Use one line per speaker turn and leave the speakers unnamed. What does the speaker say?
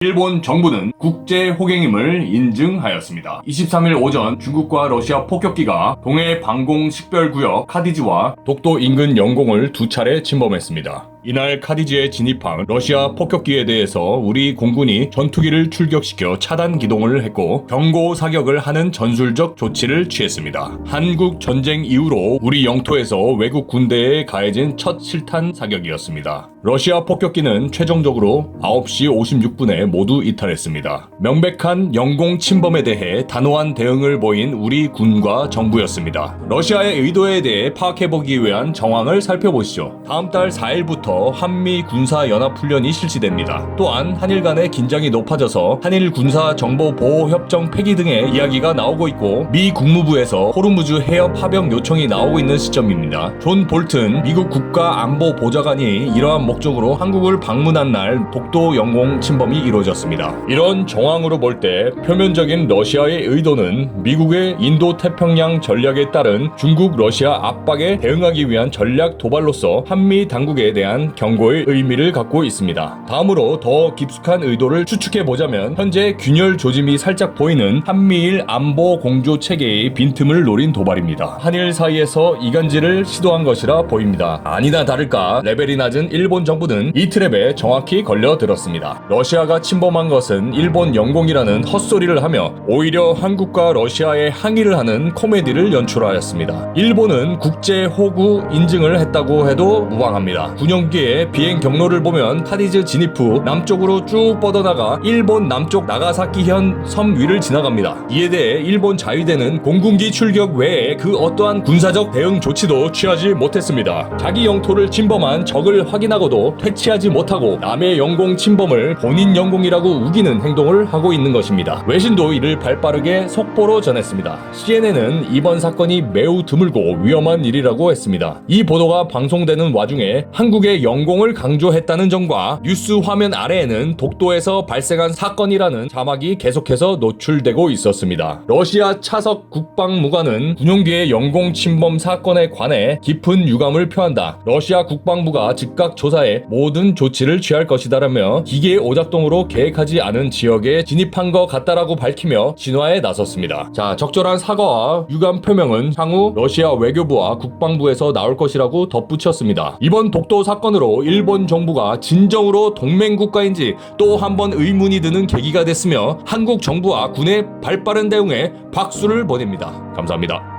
일본 정부는 국제 호갱임을 인증하였습니다. 23일 오전 중국과 러시아 폭격기가 동해 방공 식별구역 카디지와 독도 인근 영공을 두 차례 침범했습니다. 이날 카디지에 진입한 러시아 폭격기에 대해서 우리 공군이 전투기를 출격시켜 차단 기동을 했고 경고 사격을 하는 전술적 조치를 취했습니다. 한국 전쟁 이후로 우리 영토에서 외국 군대에 가해진 첫 실탄 사격이었습니다. 러시아 폭격기는 최종적으로 9시 56분에 모두 이탈했습니다. 명백한 영공 침범에 대해 단호한 대응을 보인 우리 군과 정부였습니다. 러시아의 의도에 대해 파악해보기 위한 정황을 살펴보시죠. 다음 달 4일부터 한미 군사 연합 훈련이 실시됩니다. 또한 한일 간의 긴장이 높아져서 한일 군사 정보 보호 협정 폐기 등의 이야기가 나오고 있고 미 국무부에서 호르무즈 해협 파병 요청이 나오고 있는 시점입니다. 존 볼튼 미국 국가 안보 보좌관이 이러한 목적으로 한국을 방문한 날 독도 영공 침범이 이루어졌습니다. 이런 정황으로 볼 때 표면적인 러시아의 의도는 미국의 인도 태평양 전략에 따른 중국 러시아 압박에 대응하기 위한 전략 도발로서 한미 당국에 대한 경고의 의미를 갖고 있습니다. 다음으로 더 깊숙한 의도를 추측해 보자면 현재 균열 조짐이 살짝 보이는 한미일 안보 공조 체계의 빈틈을 노린 도발입니다. 한일 사이에서 이간질을 시도한 것이라 보입니다. 아니나 다를까 레벨이 낮은 일본 정부는 이 트랩에 정확히 걸려들었습니다. 러시아가 침범한 것은 일본 영공이라는 헛소리를 하며 오히려 한국과 러시아의 항의를 하는 코미디를 연출하였습니다. 일본은 국제 호구 인증을 했다고 해도 무방합니다. 군용 기의 비행 경로를 보면 카디즈 진입 후 남쪽으로 쭉 뻗어나가 일본 남쪽 나가사키현 섬 위를 지나갑니다. 이에 대해 일본 자위대는 공군기 출격 외에 그 어떠한 군사적 대응 조치도 취하지 못했습니다. 자기 영토를 침범한 적을 확인하고도 퇴치하지 못하고 남의 영공 침범을 본인 영공이라고 우기는 행동을 하고 있는 것입니다. 외신도 이를 발빠르게 속보로 전했습니다. CNN은 이번 사건이 매우 드물고 위험한 일이라고 했습니다. 이 보도가 방송되는 와중에 한국의 영공을 강조했다는 점과 뉴스 화면 아래에는 독도에서 발생한 사건이라는 자막이 계속해서 노출되고 있었습니다. 러시아 차석 국방무관은 군용기의 영공 침범 사건에 관해 깊은 유감을 표한다. 러시아 국방부가 즉각 조사해 모든 조치를 취할 것이다라며 기계 오작동으로 계획하지 않은 지역에 진입한 것 같다라고 밝히며 진화에 나섰습니다. 자, 적절한 사과와 유감 표명은 향후 러시아 외교부와 국방부에서 나올 것이라고 덧붙였습니다. 이번 독도 사건으로 일본 정부가 진정으로 동맹 국가인지 또 한 번 의문이 드는 계기가 됐으며 한국 정부와 군의 발빠른 대응에 박수를 보냅니다. 감사합니다.